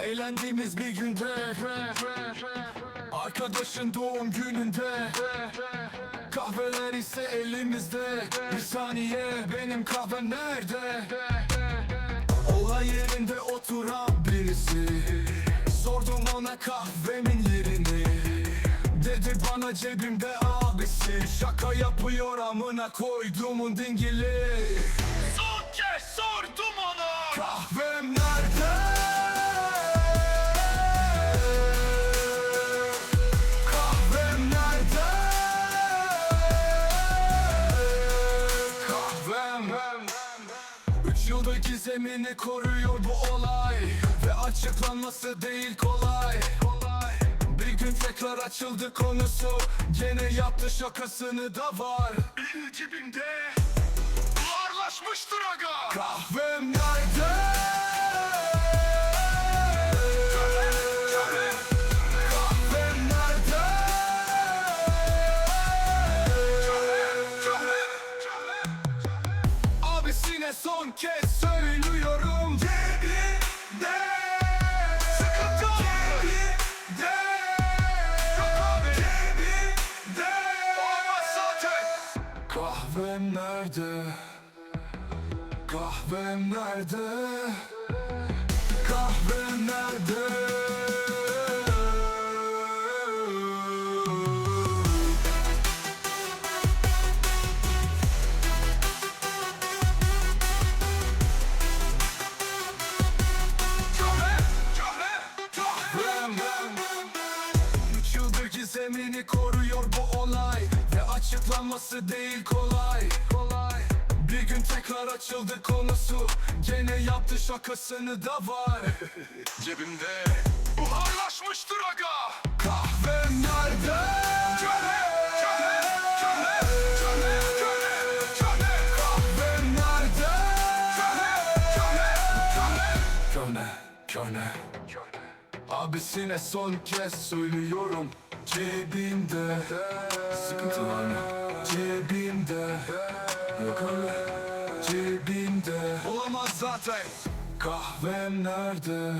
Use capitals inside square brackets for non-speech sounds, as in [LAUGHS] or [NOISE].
Eğlendiğimiz bir günde. Arkadaşın doğum gününde. Kahveler ise elimizde. Bir saniye benim kahvem nerede? Olay yerinde oturan birisi. Sordum ona kahvemin yerini. Dedi bana cebimde abisi. Şaka yapıyor amına koyduğumun dingili. Son kez sordum ona. Kahvem gizemini koruyor bu olay. Ve açıklanması değil kolay. Bir gün tekrar açıldı konusu. Gene yaptı şakasını da var. Cebimde Buharlaşmıştır aga. Kahvem nerede? Son kez Kahvem nerede? Kahvem nerede? Kahvem nerede? Gizemini koruyor bu olay Ve açıklanması değil kolay. Kolay. Bir gün tekrar açıldı konusu. Gene yaptı şakasını da var. [LAUGHS] Cebimde. Buharlaşmıştır aga. Kahvem nerede? Köle, köle, köle, köle, köle, köle Kahvem nerede? Köle, köle, köle, köle Abisine son kez söylüyorum Cebimde. Sıkıntı var mı? Cebimde. Yok öyle. Cebimde. Olamaz zaten. Kahvem nerede?